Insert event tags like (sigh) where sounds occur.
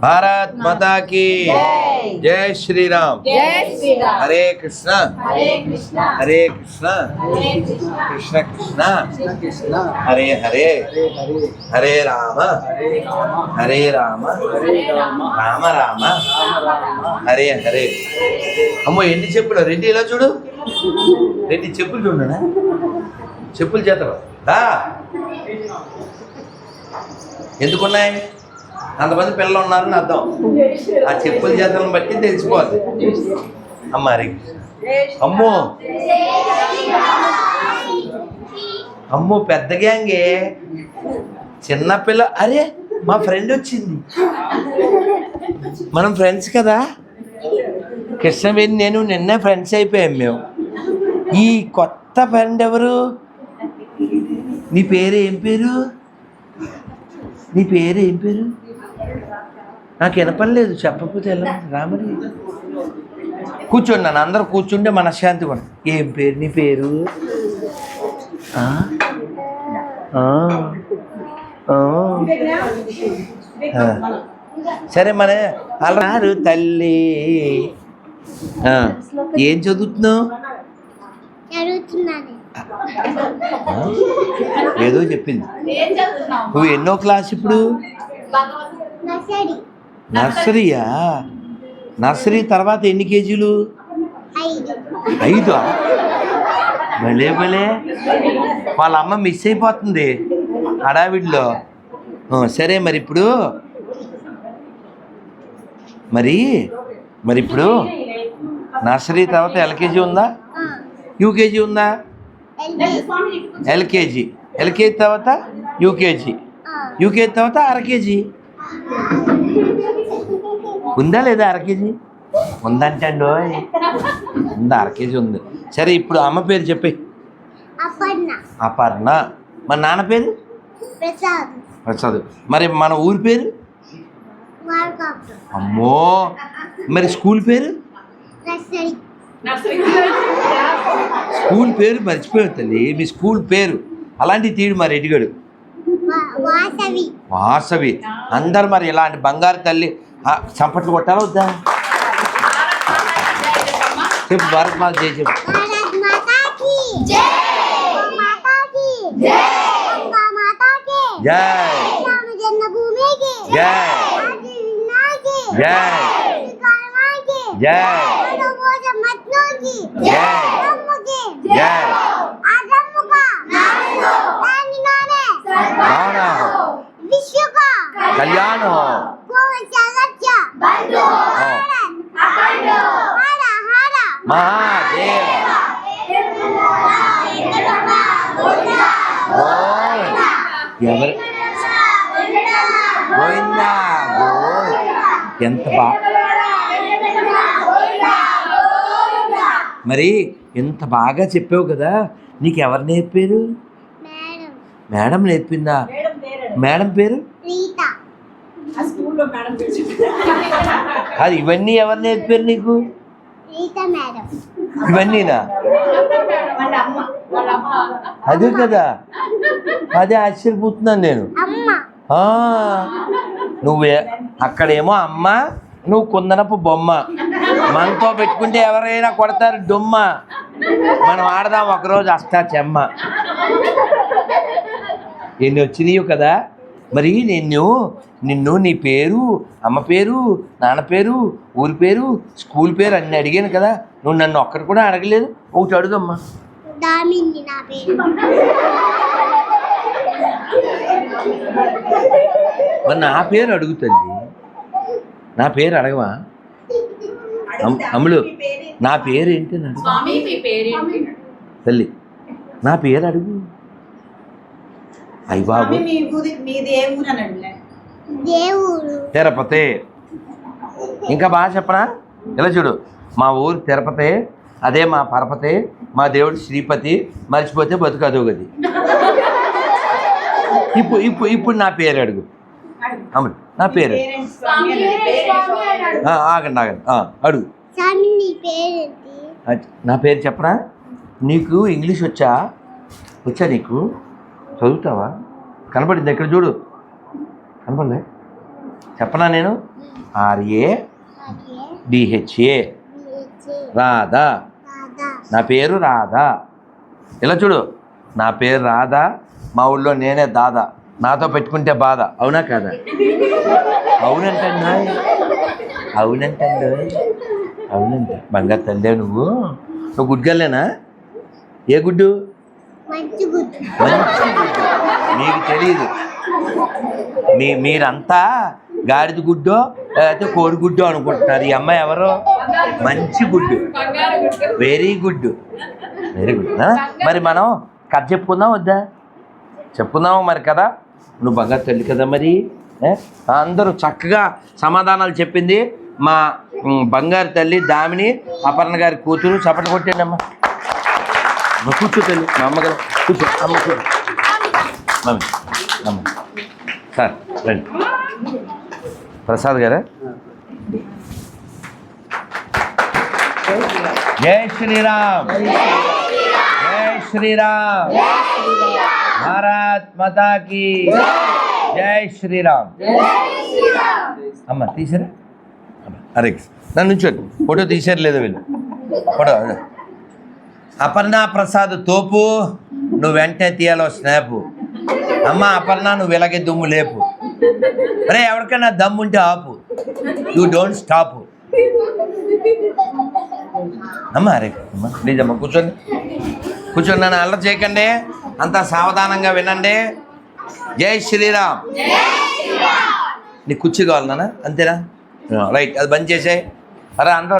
భారత్ మాతా की జై శ్రీరామ్. హరే కృష్ణ. హరే కృష్ణ. కృష్ణ. కృష్ణ. హరే హరే. హరే రామ. హరే రామ. రామ. రామ. హరే హరే. అమ్మో ఎన్ని చెప్పులు? రెడ్డి ఇలా చూడు. రెడ్డి చెప్పులు చూడనా చెప్పులు చేతలు. దా. ఎందుకున్నాయి? అంతమంది పిల్లలు ఉన్నారని అర్థం. ఆ చెప్పుల చేతలను బట్టి తెలిసిపోద్ది. అమ్మారి అమ్మో. అమ్మో పెద్ద గ్యాంగే. చిన్న పిల్ల. అరే మా ఫ్రెండ్ వచ్చింది. మనం ఫ్రెండ్స్ కదా? కృష్ణవేణి నేను నిన్నే ఫ్రెండ్స్ అయిపోయాం మేము. ఈ కొత్త ఫ్రెండ్ ఎవరు? నీ పేరు ఏం పేరు? నీ పేరు ఏం పేరు? నాకు వినపడలేదు చెప్పకపోతే ఎలా? రామని కూర్చోండి అందరూ కూర్చుంటే మనశ్శాంతి కూడా. ఏం పేరు నీ పేరు? సరే మన అన్నారు తల్లి. ఏం చదువుతున్నావు? ఏదో చెప్పింది. నువ్వు ఎన్నో క్లాస్ ఇప్పుడు? నర్సరీ. నర్సరీయా? నర్సరీ తర్వాత ఎన్ని కేజీలు? ఐదు. భలే భలే. వాళ్ళ అమ్మ మిస్ అయిపోతుంది హడావిడిలో. సరే మరి ఇప్పుడు. మరి మరి ఇప్పుడు. నర్సరీ తర్వాత ఎల్కేజీ ఉందా? ఆ, యూకేజీ ఉందా? ఎల్కేజీ. ఎల్కేజీ. తర్వాత యూకేజీ. ఆ, యూకేజీ తర్వాత అరకేజీ ఉందా లేదా అరకేజీ ఉందంటే అండి ఓయ్. ఉందా అరకేజీ ఉంది. సరే ఇప్పుడు అమ్మ పేరు చెప్పి. అపర్ణ. మన నాన్న పేరు? ప్రసాద్. మరి మన ఊరి పేరు? అమ్మో. మరి స్కూల్ పేరు? స్కూల్ పేరు మర్చిపోయావు తల్లి మీ స్కూల్ పేరు. అలాంటివి తీడు మరి ఎడిగాడు వాసవి. అందరు మరి ఇలాంటి బంగారు తల్లి ఆ, చప్పట్లు కొట్టాలా వద్దా? చెప్పు భారత్ మాత జై చెప్పు. భారత్ మాతా కీ జై. మాతా కీ జై. గంగా మాతా కీ జై. రామ జన్మభూమి కీ జై. ఎవరు? గోవిందా! గోయ్. ఎంత బా మరి ఎంత బాగా చెప్పావు కదా నీకు ఎవరు నేర్పారు? మేడం. మేడం నేర్పిందా? మేడం పేరు అది ఇవన్నీ ఎవరు నేర్పారు నీకు? రీత మేడం. ఇవన్నీనా? అదే కదా. అదే ఆశ్చర్యపోతున్నాను నేను. అమ్మ. ఆ, నువ్వే అక్కడేమో అమ్మ నువ్వు కుందనపు బొమ్మ. మనతో పెట్టుకుంటే ఎవరైనా కొడతారు దుమ్మ మనం ఆడదాం ఒకరోజు అష్టా చెమ్మ. ఎన్ని వచ్చినాయో కదా. మరి నిన్ను నిన్ను నీ పేరు అమ్మ పేరు నాన్న పేరు ఊరి పేరు స్కూల్ పేరు అన్ని అడిగాను కదా. నువ్వు నన్ను ఒక్కటి కూడా అడగలేదు. ఒకటి అడుగమ్మా. మరి నా పేరు అడుగుతుంది నా పేరు అడగవా? అమ్ములు నా పేరు ఏంటి తల్లి నా పేరు అడుగు. అయ్య బాబు స్వామి మీ ఊరి మీది ఏ ఊరు అని అడిగినా దేవుడు తిరుపతి. ఇంకా బాగా చెప్పనా? ఇలా చూడు. మా ఊరు తిరుపతి అదే మా పరపతి మా దేవుడు శ్రీపతి మర్చిపోతే బతుకు అదోగది (laughs) ఇప్పుడు ఇప్పుడు ఇప్పుడు నా పేరు అడుగు. అమ్ములు నా పేరు ఆగండి ఆగండి. ఆ, అడుగు. నీ పేరు చెప్పనా నీకు ఇంగ్లీష్ వచ్చా? వచ్చా నీకు? చదువుతావా? కనపడింది ఎక్కడ చూడు. కనపడలే చెప్పనా నేను? R A D H A. B H A Radha. Radha. నా పేరు రాధా. ఇలా చూడు. నా పేరు రాధా. మా ఊళ్ళో నేనే దాదా. నాతో పెట్టుకుంటే బాధ. అవునా కాదా? అవునంటండి అవునంటండి అవునంట. బంగారు తల్లి నువ్వు? నువ్వు గుడ్గల్లేనా ఏ గుడ్డు? మంచి గుడ్ మంచి గుడ్డు. మీకు తెలియదు మీ మీరంతా గాడిద గుడ్డో లేకపోతే కోడి గుడ్డో అనుకుంటున్నారు. ఈ అమ్మాయి ఎవరు? మంచి గుడ్డు. వెరీ గుడ్ వెరీ గుడ్ మరి మనం కథ చెప్పుకుందాం వద్దా? చెప్పుకుందాము మరి కదా నువ్వు బంగారు తల్లి కదా మరి? అందరూ చక్కగా సమాధానాలు చెప్పింది. మా బంగారు తల్లి దామిని అపర్ణ గారి కూతురు చప్పట్లు కొట్టండి అమ్మ. కూర్చో తల్లి మా అమ్మగారు కూర్చో అమ్మ కూర్చో. మమ్మీ అమ్మ. సార్ రండి. ప్రసాద్ గారా? జై శ్రీరామ్. జై శ్రీరామ్. భారత్ మాతా జై శ్రీరామ్ అమ్మ తీసారా అరే నన్ను నుంచోండి ఫోటో తీసారు లేదు వీళ్ళు. ఫోటో అపర్ణ ప్రసాద్ తోపు నువ్వు వెంటనే తీయాలో స్నాప్. అమ్మ అపర్ణ నువ్వు ఇలాగే దుమ్ము లేపు. అరే ఎవరికైనా దమ్ముంటే ఆపు. You don't stop. అమ్మ అరే అమ్మ ప్లీజ్ అమ్మ కూర్చోండి. కూర్చోండి నన్ను అల్లరి చేయకండి. అంతా సావధానంగా వినండి. జై శ్రీరామ్. నీకు కుర్చీ కావాలి నాన్న అంతేనా? రైట్ అది బంద్ చేసే అరే అందరూ